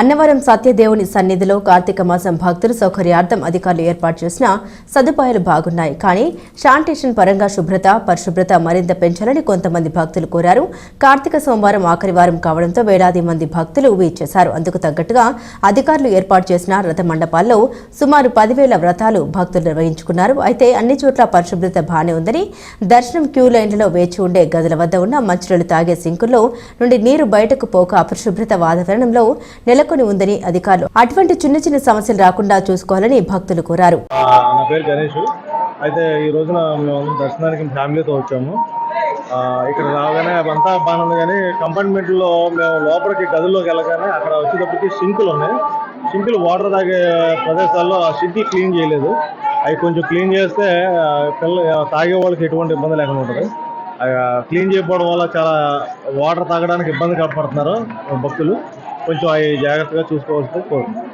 అన్నవరం సత్యదేవుని సన్నిధిలో కార్తీక మాసం భక్తుల సౌకర్యార్థం అధికారులు ఏర్పాటు చేసిన సదుపాయాలు బాగున్నాయి. కానీ శానిటేషన్ పరంగా శుభ్రత పరిశుభ్రత మరింత పెంచాలని కొంతమంది భక్తులు కోరారు. కార్తీక సోమవారం ఆఖరి వారం కావడంతో వేలాది మంది భక్తులు వీచేశారు అందుకు తగ్గట్టుగా అధికారులు ఏర్పాటు చేసిన రథ మండపాల్లో సుమారు పదివేల వ్రతాలు భక్తులు నిర్వహించుకున్నారు. అయితే అన్ని చోట్ల పరిశుభ్రత బాగానే ఉందని దర్శనం క్యూ లైన్లలో వేచి ఉండే గదుల వద్ద ఉన్న మంచులు తాగే సింకుల్లో నుండి నీరు బయటకు పోక అపరిశుభ్రత వాతావరణంలో నెల నెలకొని ఉందని అధికారులు. అటువంటి చిన్న చిన్న సమస్యలు రాకుండా చూసుకోవాలని భక్తులు కోరారు. నా పేరు గణేష్. అయితే ఈ రోజున మేము దర్శనానికి ఫ్యామిలీతో వచ్చాము. ఇక్కడ రాగానే అంతా బాగుంది కానీ కంపార్ట్మెంట్లో మేము లోపలికి గదుల్లోకి వెళ్ళగానే అక్కడ వచ్చేటప్పటికి సింకులు ఉన్నాయి. సింకులు వాటర్ తాగే ప్రదేశాల్లో ఆ సింక్ క్లీన్ చేయలేదు. అవి కొంచెం క్లీన్ చేస్తే పిల్లలు పిల్ల తాగే వాళ్ళకి ఎటువంటి ఇబ్బంది లేకుండా ఉంటుంది. క్లీన్ చేయకపోవడం వల్ల చాలా వాటర్ తాగడానికి ఇబ్బంది పడుతున్నారు భక్తులు. కొంచెం అవి జాగ్రత్తగా చూసుకోవాల్సింది కోరుతున్నాను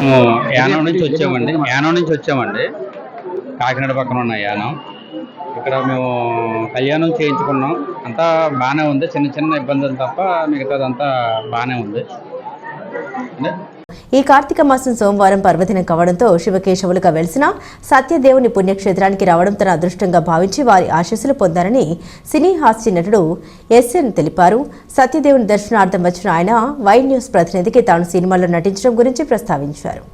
మేము యానం నుంచి వచ్చామండి. యానం నుంచి వచ్చామండి. కాకినాడ పక్కన ఉన్న యానం. ఇక్కడ మేము కళ్యాణం చేయించుకున్నాం. అంతా బాగానే ఉంది. చిన్న చిన్న ఇబ్బందులు తప్ప మిగతాదంతా బాగానే ఉంది. అంటే ఈ కార్తీక మాసం సోమవారం పర్వదినం కావడంతో శివకేశవులుగా వెలిసిన సత్యదేవుని పుణ్యక్షేత్రానికి రావడం తన అదృష్టంగా భావించి వారి ఆశీస్సులు పొందారని సినీ హాస్య నటుడు ఎస్ఎన్ తెలిపారు. సత్యదేవుని దర్శనార్థం వచ్చిన ఆయన వై న్యూస్ ప్రతినిధికి తాను సినిమాలో నటించడం గురించి ప్రస్తావించారు.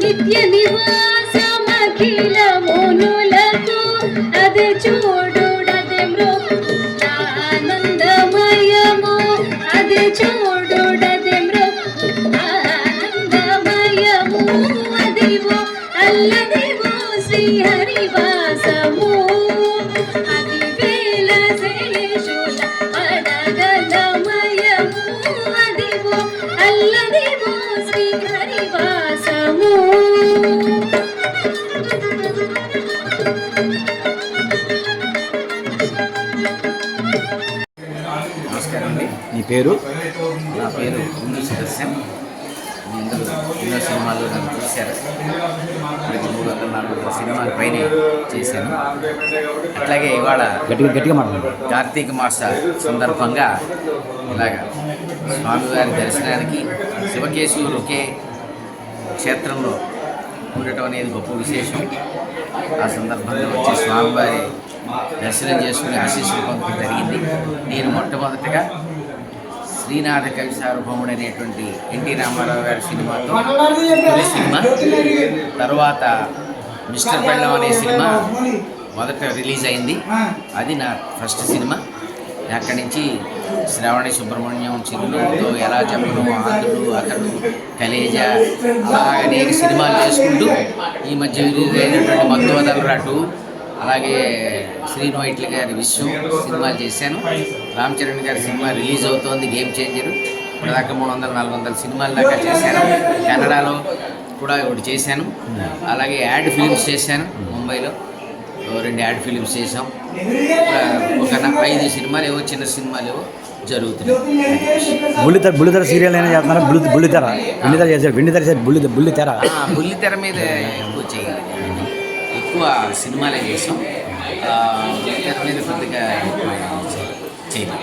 నిత్య నివాసమఖిల నీ పేరు? నా పేరు కుందు సుదర్శన్ మీ అందరూ ఎన్నో సినిమాల్లో నన్ను చూశారు. ఇప్పటికి మూడు వందల నాలుగు వందల సినిమాల పైన చేశాను. అట్లాగే ఇవాళ గట్టిగా గట్టిగా మాట్లాడు కార్తీక మాస సందర్భంగా ఇలాగ స్వామివారి దర్శనానికి శివకేశవులు ఒకే క్షేత్రంలో ఉండటం అనేది గొప్ప విశేషం. ఆ సందర్భంగా వచ్చి స్వామివారి దర్శనం చేసుకుని ఆశీస్సులు పొందడం జరిగింది. నేను మొట్టమొదటగా శ్రీనాథ కవి సార్వభౌముడు అనేటువంటి ఎన్టీ రామారావు గారి సినిమాతో తొలి సినిమా తర్వాత మిస్టర్ పెళ్ళం అనే సినిమా మొదట రిలీజ్ అయింది. అది నా ఫస్ట్ సినిమా. అక్కడి నుంచి శ్రావణి సుబ్రహ్మణ్యం చిరునవ్వుతో ఎలా చెప్పడం ఆంధ్రుడు అతడు కలేజ అలా అనేక సినిమాలు చేసుకుంటూ ఈ మధ్య రిలీజ్ అయినటువంటి మధువదలరా అలాగే శ్రీను వైట్ల గారి విశ్వం సినిమాలు చేశాను. రామ్ చరణ్ గారి సినిమా రిలీజ్ అవుతోంది గేమ్ చేంజర్ ఇప్పటిదాకా మూడు వందల నాలుగు వందల సినిమాల దాకా చేశాను. కెనడాలో కూడా ఒకటి చేశాను. అలాగే యాడ్ ఫిలిమ్స్ చేశాను ముంబైలో. రెండు యాడ్ ఫిలిమ్స్ చేసాం ఒక ఐదు సినిమాలు ఏవో చిన్న సినిమాలు ఏవో జరుగుతున్నాయి. బుల్లితెర బుల్లితెర సీరియల్ అయినా చేస్తున్నారా? బుల్లి బుల్లితెర? వెండితెర చేశారు వెండితెర చేసి బుల్లి బుల్లితెర? ఆ, బుల్లి తెర మీద ఎక్కువ చేయాలి. ఎక్కువ సినిమాలే చేసాం ఆ, బుల్లి తెర మీద కొద్దిగా చేయలేదు